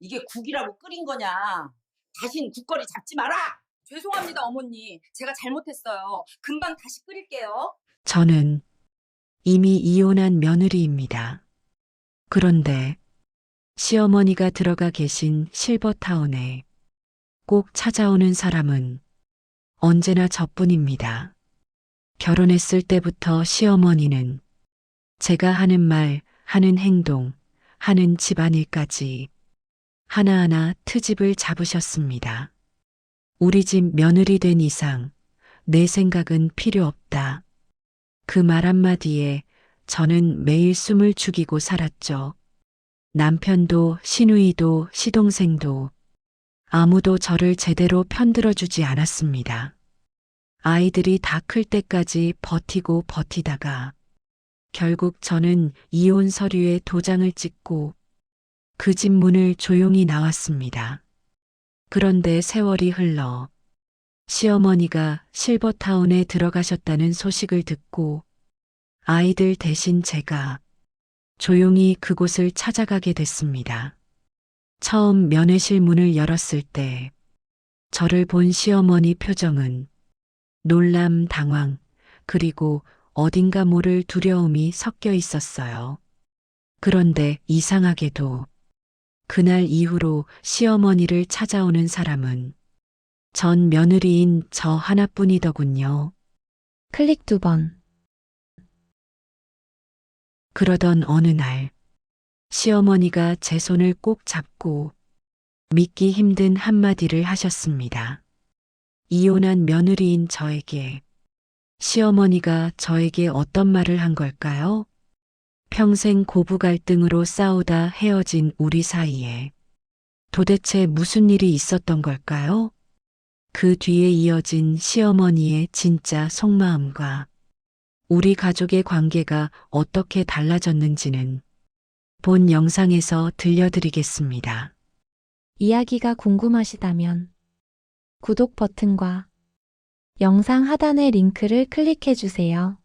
이게 국이라고 끓인 거냐? 다신 국거리 잡지 마라. 죄송합니다, 어머니. 제가 잘못했어요. 금방 다시 끓일게요. 저는 이미 이혼한 며느리입니다. 그런데 시어머니가 들어가 계신 실버타운에 꼭 찾아오는 사람은 언제나 저뿐입니다. 결혼했을 때부터 시어머니는 제가 하는 말, 하는 행동, 하는 집안일까지 하나하나 트집을 잡으셨습니다. 우리 집 며느리 된 이상 내 생각은 필요 없다. 그 말 한마디에 저는 매일 숨을 죽이고 살았죠. 남편도 시누이도 시동생도 아무도 저를 제대로 편들어주지 않았습니다. 아이들이 다 클 때까지 버티고 버티다가 결국 저는 이혼 서류에 도장을 찍고 그 집 문을 조용히 나왔습니다. 그런데 세월이 흘러 시어머니가 실버타운에 들어가셨다는 소식을 듣고 아이들 대신 제가 조용히 그곳을 찾아가게 됐습니다. 처음 면회실 문을 열었을 때 저를 본 시어머니 표정은 놀람, 당황, 그리고 어딘가 모를 두려움이 섞여 있었어요. 그런데 이상하게도 그날 이후로 시어머니를 찾아오는 사람은 전 며느리인 저 하나뿐이더군요. 클릭 두 번. 그러던 어느 날, 시어머니가 제 손을 꼭 잡고 믿기 힘든 한마디를 하셨습니다. 이혼한 며느리인 저에게 시어머니가 저에게 어떤 말을 한 걸까요? 평생 고부 갈등으로 싸우다 헤어진 우리 사이에 도대체 무슨 일이 있었던 걸까요? 그 뒤에 이어진 시어머니의 진짜 속마음과 우리 가족의 관계가 어떻게 달라졌는지는 본 영상에서 들려드리겠습니다. 이야기가 궁금하시다면 구독 버튼과 영상 하단의 링크를 클릭해 주세요.